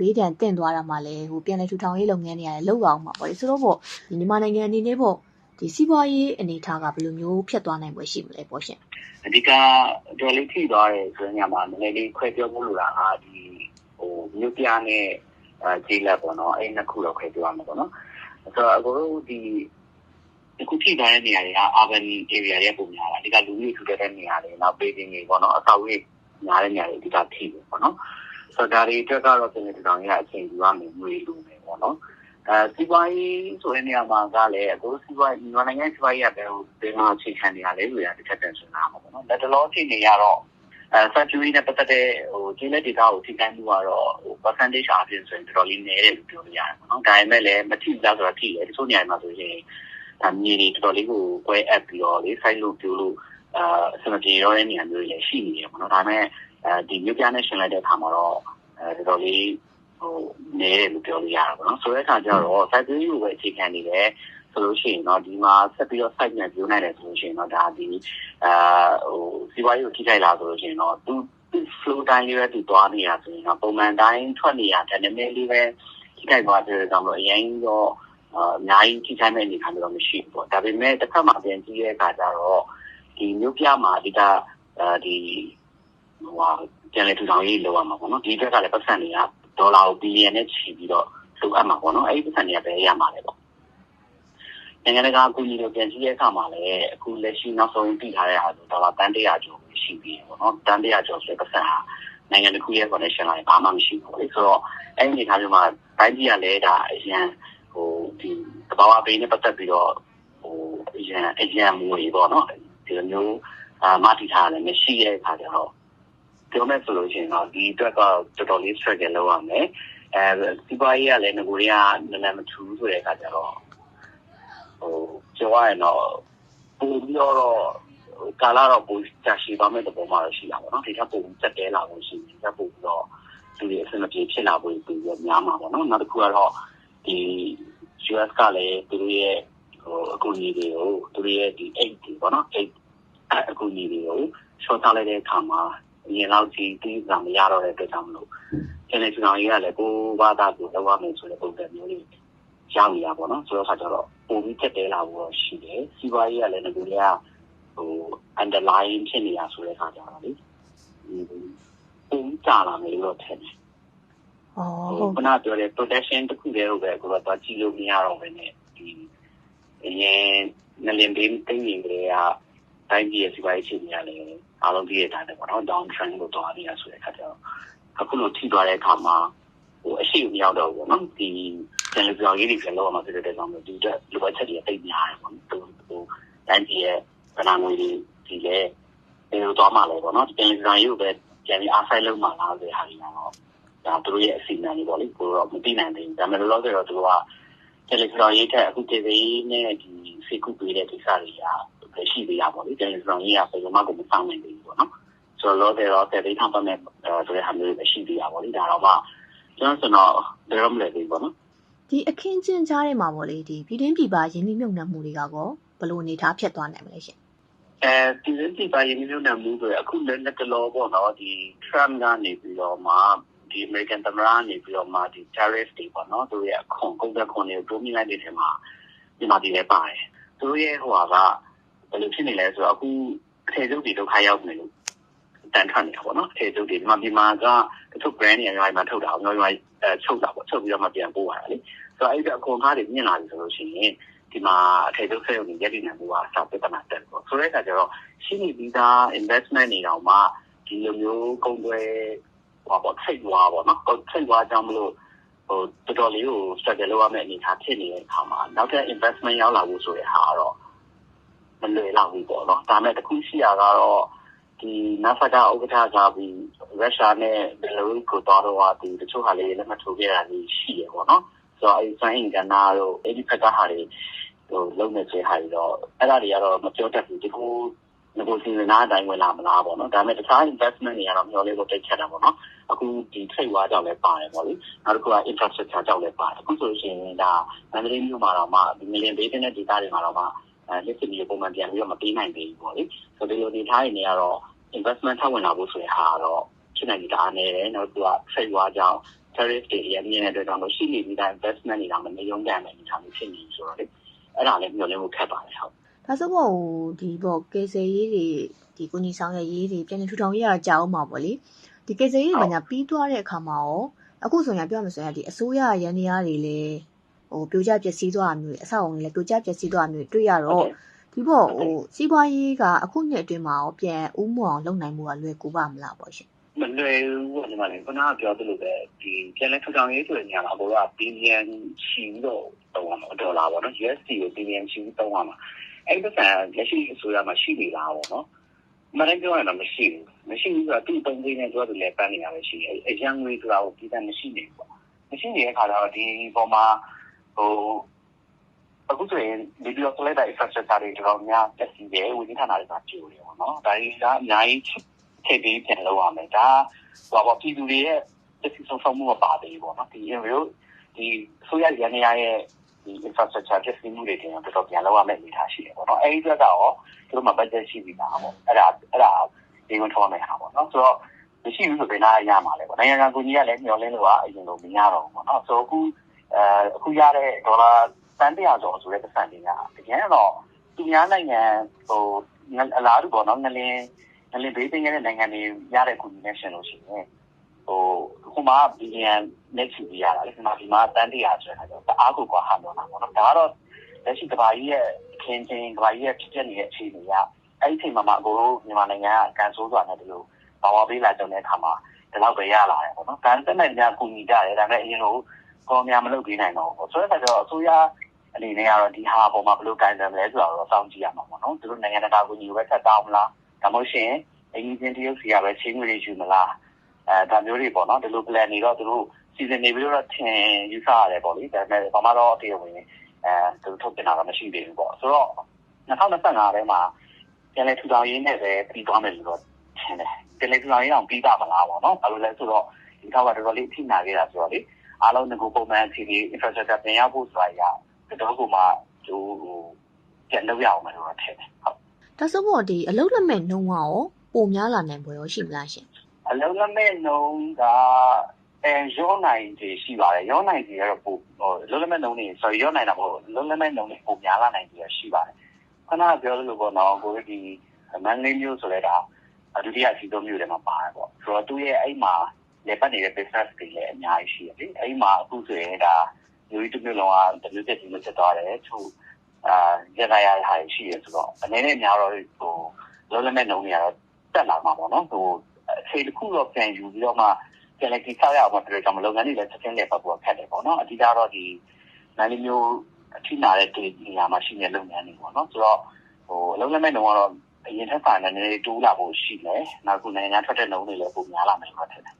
ဘေးဒဏ်တင့်သွားတာမှလည်းဟိုပြန်လည်ထူထောင်ရေးလုပ်ငန်းတွေရတယ်လောက်အောင်မှာပေါ့လေဆိုတော့ပေါ့ဒီမြန်မာနိုင်ငံအနေနဲ့ပေါ့ဒီစီးပွားရေးအနေအထားကဘယ်လိုမျိုးဖြတ်သွားနိုင်ပွဲရှိမလဲပေါ့ရှင်အဓိကဒေါ်လေးထိသွားတယ်ဆိုရင်ညမှာနည်းနည်းလေးခွဲပြောဖို့လိုတာကဒီဟိုမြို့ပြနဲ့အဲဂျေးလက်ပေါ့နော်အဲ့နှစ်ခုတော့ခွဲပြောရမှာပေါ့နော်ဆိုတော့အခုတို့ဒီအခုထိသွားတဲ့နေရာတွေက urban area တွေပုံများတာအဓိကလူမျိုးထူတဲ့နေရာတွေနောက် building တွေပေါ့နော်အဆောက်အဦများတဲ့နေရာတွေအဓိကထိတယ်ပေါ့နော် ဆိုတော့ဒါတွေအတွက်ကတော့ပြည်နယ်တောင်ရအချိန်ယူရမယ်ငွေလိုမယ်ပေါ့နော်အဲစီးပွားရေးဆိုတဲ့နေရာမှာကလည်းအခုစီးပွားရေးမြန်မာနိုင်ငံစီးပွားရေးကဘယ်လိုဘယ်မှာအခြေခံနေရလဲဆိုတာတစ်ချက်တည်းစဉ်းစားမှာပေါ့နော်လက်တလောအခြေအနေကတော့အဲ factory နဲ့ပတ်သက်တဲ့ဟိုကျေးလက်ဒေတာကိုထိခိုက်မှုကတော့ဟို percentage အပြင်ဆိုရင်တော်တော်လေးနည်းတယ်လို့ပြောလို့ရတယ်ပေါ့နော်ဒါပေမဲ့လည်းမထိဘူးလားဆိုတော့ထိတယ်တချို့နေရာမှာဆိုရင်ဒါမြေတွေတော်တော်လေးကိုကွဲအပ်ပြီးတော့လေ site လို့ပြောလို့အာအစမပြေရောတဲ့နေရာမျိုးတွေလည်းရှိနေတယ်ပေါ့နော်ဒါပေမဲ့အဲ ဒီမြို့ပြနဲ့ရှင်လိုက်တဲ့အခါမှာတော့အဲတော်တော်လေးဟိုနေတယ်လို့ပြောလို့ရတာပေါ့နော်ဆိုတဲ့အခါကျတော့ site ကိုပဲအခြေခံနေတယ်ဆိုလို့ရှိရင်တော့ဒီမှာဆက်ပြီးတော့ site နဲ့ပြောနိုင်တယ်ဆိုလို့ရှိရင်တော့ဒါဒီအာဟိုစီးပွားရေးကိုထိခိုက်လာဆိုလို့ရှိရင်တော့သူ flow တိုင်းလေးပဲသူသွားနေတာဆိုရင်တော့ပုံမှန်တိုင်းထွက်နေရတဲ့နည်းနည်းလေးပဲထိခိုက်သွားတဲ့ကြောင့်တော့အရင်တော့အများကြီးထိခိုက်မဲ့အနေအထားတော့မရှိဘူးပေါ့ဒါပေမဲ့တစ်ခါမှပြန်ကြည့်တဲ့အခါကျတော့ဒီမျိုးပြမှာအဓိကအဲဒီ ဟိုဟာပြန်လေထူထောင်ရေးလောက်ရမှာပေါ့နော်ဒီဘက်ကလည်းပတ်စံတွေကဒေါ်လာကိုဘီလီယံနဲ့ချီပြီးတော့လိုအပ်မှာပေါ့နော်အဲ့ဒီပတ်စံတွေကပဲရမှာလေပေါ့နိုင်ငံတကာအကူအညီတွေပြန်ကြည့်တဲ့အခါမှာလည်းအခုလက်ရှိနောက်ဆုံးတည်ထားတဲ့ဟာဆိုဒေါ်လာတန်100ကျော်ရှိပြီပေါ့နော်တန်100ကျော်ဆိုတဲ့ပတ်စံဟာနိုင်ငံတစ်ခုရဲ့ connection လိုက်ဘာမှမရှိဘူးလေဆိုတော့အဲ့ဒီအနေထားမျိုးမှာတိုင်းပြည်ကလည်းဒါအရင်ဟိုဒီတဘာဝဘေးနဲ့ပတ်သက်ပြီးတော့ဟိုအရင်အရင်မူတွေပေါ့နော်ဒီလိုမျိုးအာမတိထားတယ်မရှိတဲ့အခါကျတော့ ပြောမယ်ဆိုလို့ရှိရင်တော့ ဒီအတွက်ကတော်တော်လေး struggle လုပ်ရမယ် အဲစီးပွားရေးကလည်းငကိုတွေကနည်းနည်းမထူးဆိုတဲ့အခါကျတော့ဟိုပြောရရင်တော့ ပိုပြီးတော့ ကာလာတော့ ပိုကြာရှည်သွားမဲ့သဘောမှတော့ ရှိတာပေါ့နော် ဒီထက်ပိုစက်တဲလာလို့ရှိရင် ဒီထက်ပိုပြီးတော့သူတွေ အဆင်မပြေ ဖြစ်လာဖို့ပြီးတော့များမှာပေါ့နော် နောက်တစ်ခုကတော့ဒီ US ကလည်း သူတို့ရဲ့ဟိုအကူအညီတွေကို သူတို့ရဲ့ဒီ8ဒီပေါ့နော်8အကူအညီတွေကို short ထားလိုက်တဲ့အခါမှာ အရင်လောက်ကြီးတီးကမရတော့တဲ့အတွက်ကြောင့်မလို့ကျန်တဲ့ကျွန်တော်ကြီးကလည်းကိုဘာသာကိုလောက်ရမယ်ဆိုတဲ့ပုံစံမျိုးလေးရောက်နေရပါတော့ဆိုတော့ခါကျတော့ပုံပြီးချက်တဲလာဖို့ရှိတယ်စီးပွားရေးကလည်းငါတို့ကဟို underlying ဖြစ်နေတာဆိုတဲ့ခါကျတော့လေပုံကြလာမယ်လို့ထင်တယ်။အော်ဟိုခုနပြောတဲ့ protection တခုတည်းကိုပဲကိုယ်ကတော့ကြည့်လို့မရတော့ဘဲနဲ့ဒီအရင်နလင်ဘေးတိတ်နေကြတဲ့တိုင်းပြည်ရဲ့စီးပွားရေးအခြေအနေကလည်း အားလုံးသိရတဲ့အတိုင်းပေါ့နော် down trend ကိုသွားနေတာဆိုတဲ့အခါကျတော့အခုလိုထိသွားတဲ့အခါမှာဟိုအရှိမရောက်တော့ဘူးပေါ့နော်ဒီကျန်လူပြောင်းရေးတွေပြန်လောက်အောင်ဖြစ်တဲ့ကြောင့်ဒီအတွက်လိုအပ်ချက်တွေတိတ်များတယ်ပေါ့နော်ဟိုဟိုတိုင်းပြည်ရဲ့ဗနာငွေတွေဒီလေဘယ်လိုသွားမှလဲပေါ့နော်ကျန်လူပြောင်းရေးကိုပဲပြန်ပြီးအားဆိုင်လုပ်မှလားဆိုတဲ့ဟာတွေကတော့ဒါသူတို့ရဲ့အစီအမံတွေပေါ့လေကိုတော့မသိနိုင်သေးဘူးဒါပေမဲ့လောလောဆယ်တော့သူကတယ်လီဂရမ်ရေးထက်အခုတေဗီနဲ့ဒီဖေကူပေးတဲ့ကိစ္စတွေက ပဲရှိသေးတာပေါ့လေတယ်လီဂရမ်ရေးကဘယ်လိုမှကိုမဆောင်နိုင်သေးဘူးပေါ့နော်ဆိုတော့လောဆယ်တော့တယ်ဗီထောက်ပတ်မဲ့ဆိုတဲ့ဟာမျိုးတွေရှိသေးတာပေါ့လေဒါတော့မှကျွန်တော်ဆိုတော့ဘယ်တော့မလဲသေးဘူးပေါ့နော်ဒီအခင်းကျင်းကြားထဲမှာပေါ့လေဒီပြည်တွင်းပြည်ပရင်းနှီးမြှုပ်နှံမှုတွေကကောဘယ်လိုအနေအထားဖြစ်သွားနိုင်မလဲရှင်အဲဒီလိုဒီပါရင်မျိုးနာမှုတွေအခုလည်းလက်တလောပေါ့နော်ဒီ Trump ကနေပြီးတော့မှဒီ American သမ္မတနေပြီးတော့မှဒီ tariff တွေပေါ့နော်သူရဲ့အခွန်ကုန်တဲ့ခွန်တွေကိုတိုးမြှင့်လိုက်တဲ့ထဲမှာဒီမှာဒီလည်းပါတယ်သူရဲ့ဟိုဟာက ဘယ်လိုဖြစ်နေလဲဆိုတော့အခုအထည်ချုပ်တွေဒုက္ခရောက်နေလို့တန်ထွက်နေတာပေါ့နော်အထည်ချုပ်တွေဒီမှာဒီမှာကတချို့ brand တွေအများကြီးမှထုတ်တာအများကြီးအဲချုပ်တာပေါ့ချုပ်ပြီးတော့မှပြန်ပို့ရတာလေဆိုတော့အဲ့ဒီအခွန်ကားတွေမြင့်လာပြီဆိုလို့ရှိရင်ဒီမှာအထည်ချုပ်ဆက်ရုံတွေရည်တည်နေမှုကစာပြဿနာတက်ပေါ့ဆိုတဲ့အခါကျတော့ရှိနေပြီးသား investment တွေတောင်မှဒီလိုမျိုးကုန်သွယ်ဟောပေါ့ထိတ်သွားပေါ့နော်ထိတ်သွားကြောင်းမလို့ဟိုတော်တော်လေးကို struggle လုပ်ရမယ့်အနေအထားဖြစ်နေတဲ့အခါမှာနောက်ထပ် investment ရောက်လာဖို့ဆိုတဲ့ဟာကတော့ မလွယ်လောက်ဘူးပေါ့နော်ဒါမဲ့တခုရှိရကတော့ဒီ NASA ကဥက္ကဋ္ဌကပြီးရုရှားနဲ့ဘယ်လိုကိုတော့တော့ဒီတချို့ဟာလေးလည်းမထိုးခဲ့တာလေးရှိရပေါ့နော်ဆိုတော့အဲဆိုင်အင်ကနာတို့အဲ့ဒီဖက်ကဟာတွေဟိုလုံးနေစေဟာတွေတော့အဲ့ဒါတွေကတော့မပြောတတ်ဘူးဒီကိုငကိုစီနာအတိုင်းဝင်လာမလားပေါ့နော်ဒါပေမဲ့တခြား investment တွေကတော့မျှော်လင့်လို့တိတ်ချက်တာပေါ့နော်အခုဒီ trade war ကြောင့်လည်းပါတယ်ပေါ့လေနောက်တစ်ခုက infrastructure ကြောင့်လည်းပါတယ်အခုဆိုရှင်ဒါမန္တလေးမြို့မှာတော့မှဒီ million bay တဲ့ data တွေမှာတော့မှ အဲလက်ရှိမျိုးပုံမှန်ပြန်ပြီးတော့မပေးနိုင်သေးဘူးပေါ့လေဆိုတော့ဒီလိုနေထားနေရတော့ investment ထပ်ဝင်လာဖို့ဆိုရင်ဟာတော့ဖြစ်နိုင်တာအနေနဲ့နောက်သူက trade war ကြောင့် tariff တွေရမြင်တဲ့အတွက်ကြောင့်လို့ရှိနေပြီးသား investment တွေကမနေရုံတန်တဲ့အနေအထားမျိုးဖြစ်နေဆိုတော့လေအဲ့ဒါလည်းမျှော်လင့်ဖို့ခက်ပါတယ်ဟုတ်ဒါဆိုပေါ့ဒီပေါ့ကေဆေးရေးတွေဒီကိုကြီးဆောင်ရဲ့ရေးတွေပြန်လည်ထူထောင်ရေးရကြအောင်ပါပေါ့လေဒီကေဆေးရေးတွေညာပြီးသွားတဲ့အခါမှာရောအခုဆိုရင်ပြောမှဆိုရင်ဒီအစိုးရရန်နေရတွေလည်း ဟိုပြိုကျပျက်စီးသွားတာမျိုးတွေအဆောက်အုံတွေလည်းပြိုကျပျက်စီးသွားတာမျိုးတွေ့ရတော့ဒီပေါ့ဟိုစီးပွားရေးကအခုနှစ်အတွင်းမှာရောပြန်ဥမအောင်လုပ်နိုင်မှုကလွယ်ကူပါမလားပေါ့ရှင်မလွယ်ဘူးညီမလေးခုနကပြောသလိုပဲဒီပြန်လဲထူထောင်ရေးဆိုတဲ့ညမှာဘောကဘီလီယံချီတော့တော့ရမှာဒေါ်လာပေါ့နော် USD ကိုဘီလီယံချီတော့ရမှာအဲ့ဒီပတ်လက်ရှိအစိုးရမှာရှိနေလားပေါ့နော်မရမ်းပြောရတော့မရှိဘူးမရှိဘူးဆိုတော့သူ့တုံးသိနေတော့လည်းပန်းနေရပဲရှိတယ်အရန်ငွေဆိုတာကိုပြည်တယ်မရှိနေဘူးပေါ့မရှိနေတဲ့ခါတော့ဒီပေါ်မှာ ဟိုအခုဆိုရင်ဒီလိုဆိုလိုက်တဲ့ infrastructure တွေတော်တော်များတက်စီတယ်ဝိသဌာနတွေကပြိုတယ်ပေါ့နော်ဒါကြီးကအများကြီးထည့်ပြီးပြန်လုပ်ရမယ်ဒါဟောပေါ့ပြည်သူတွေရဲ့တက်စီဆုံးဆုံးမှုမပါသေးဘူးပေါ့နော်ဒီ area ဒီဆိုရရန်ရရဲ့ဒီ infrastructure ဖြစ်စီမှုတွေတင်တော့တော်ပြန်လောက်ရမယ့်အနေအထားရှိတယ်ပေါ့နော်အဲဒီအတွက်ကတော့သူတို့မှာ budget ရှိပြီလားပေါ့အဲ့ဒါအဲ့ဒါဒီဝန်ထောင်းမယ်ဟာပေါ့နော်ဆိုတော့မရှိဘူးဆိုရင်လည်းရမှာလေပေါ့နိုင်ငံကကိုကြီးကလည်းမျှော်လင့်လို့ကအရင်လိုမရတော့ဘူးပေါ့နော်ဆိုတော့အခု အဲအခုရတဲ့ဒေါ်လာတန်တရာကျော်ဆိုတဲ့ပတ်စံတွေကတကယ်တော့သူများနိုင်ငံဟိုအလားတူပေါ့နော်ငလင်းငလင်းဘေးပင်ရတဲ့နိုင်ငံတွေရတဲ့ connection လို့ရှိရင်ဟိုခုမှဘီလီယံနဲ့ချီပြရတာလေဒီမှာဒီမှာတန်တရာဆိုတဲ့တော့တအားကိုကွာဟာတော့တာပေါ့နော်ဒါကတော့လက်ရှိကဘာကြီးရဲ့အခင်းချင်းကဘာကြီးရဲ့ဖြစ်ပြနေတဲ့အခြေအနေကအဲ့ဒီအချိန်မှာမှအကိုတို့မြန်မာနိုင်ငံကအကန်ဆိုးစွာနဲ့ဒီလိုဘာဝပေးလာကြတဲ့အခါမှာဒီလောက်ပဲရလာတယ်ပေါ့နော်။ဒါတက်နိုင်ကြကူညီကြတယ်ဒါပေမဲ့အရင်လို ကောများမလုပ်ပေးနိုင်တော့ဘူး။ဆိုတော့ကျတော့အစိုးရအနေနဲ့ကတော့ဒီဟာပေါ်မှာဘယ်လိုကိုင်တယ်မလဲဆိုတော့စောင့်ကြည့်ရမှာပေါ့နော်။သူတို့နိုင်ငံတကာကူညီပဲဆက်တောင်းမလား။ဒါမှမဟုတ်ရှင်အရင်ချင်းတရုတ်စီကပဲချင်းငွေတွေယူမလား။အဲဒါမျိုးတွေပေါ့နော်ဒီလို plan တွေတော့သူတို့စီစဉ်နေပြီးတော့ထင်ယူဆရတယ်ပေါ့လေ။ဒါပေမဲ့ဘာမှတော့တရားဝင်အဲသူထုတ်ပြန်တာတော့မရှိသေးဘူးပေါ့။ဆိုတော့2025ထဲမှာပြန်လဲထူထောင်ရေးနဲ့ပဲပြီးသွားမယ်လို့တော့ထင်တယ်။တယ်လီဂရမ်ရေးအောင်ပြီးတာမလားပေါ့နော်။ဘာလို့လဲဆိုတော့ဒီထောက်ကတော်တော်လေးအထိနာခဲ့တာဆိုတော့လေ အားလုံးကပုံမှန်အခြေအနေ infrastructure ပြင်ရဖို့ဆိုတာကတော်တော်ကိုမှဟိုပြန်လုပ်ရအောင်မလို့တော့ထင်တယ်ဟုတ်ဒါဆိုပေါ့ဒီအလုပ်လက်မဲ့နှုံးကရောပုံများလာနိုင်ပွဲရောရှိမလားရှင်အလုံးလက်မဲ့နှုံးကအဲရောနိုင်ကြီးရှိပါတယ်ရောနိုင်ကြီးကတော့ပိုဟိုလုံးလက်မဲ့နှုံးနေ sorry ရောနိုင်တာမဟုတ်လုံးလက်မဲ့နှုံးနေပုံများလာနိုင်ကြီးရှိပါတယ်ခဏပြောလို့ပေါ့နော်ကိုဒီမန်လေးမျိုးဆိုလဲတာဒုတိယအစီအဆုံးမျိုးတွေမှာပါတယ်ပေါ့ဆိုတော့သူ့ရဲ့အဲ့မှာ လေပတ်နေတဲ့ business တွေလည်းအများကြီးရှိတယ်လေအဲ့မှာအခုဆိုရင်ဒါမျိုးတစ်မျိုးလုံးကတမျိုးတစ်မျိုးဖြစ်သွားတယ်သူအာရရရဟာရှိရဆိုတော့အနေနဲ့များတော့ဟိုလုံးလက်မဲ့နှုံးတွေကတော့တက်လာမှာပေါ့နော်ဟိုအခြေတစ်ခုတော့ပြန်ယူပြီးတော့မှပြန်လည်းဒီဆောက်ရအောင်ဆိုတော့ကျွန်တော်လုပ်ငန်းတွေလည်းချက်ချင်းလည်းပတ်ပေါ်ခက်တယ်ပေါ့နော်အဓိကတော့ဒီမန်လေးမျိုးအထိနာတဲ့နေရာမှာရှိနေတဲ့လုပ်ငန်းတွေပေါ့နော်ဆိုတော့ဟိုအလုံးလက်မဲ့နှုံးကတော့အရင်ထက်စာရင်လည်းတိုးလာဖို့ရှိတယ်။နောက်ခုနိုင်ငံထွက်တဲ့နှုံးတွေလည်းပုံများလာမယ်လို့ထင်တယ်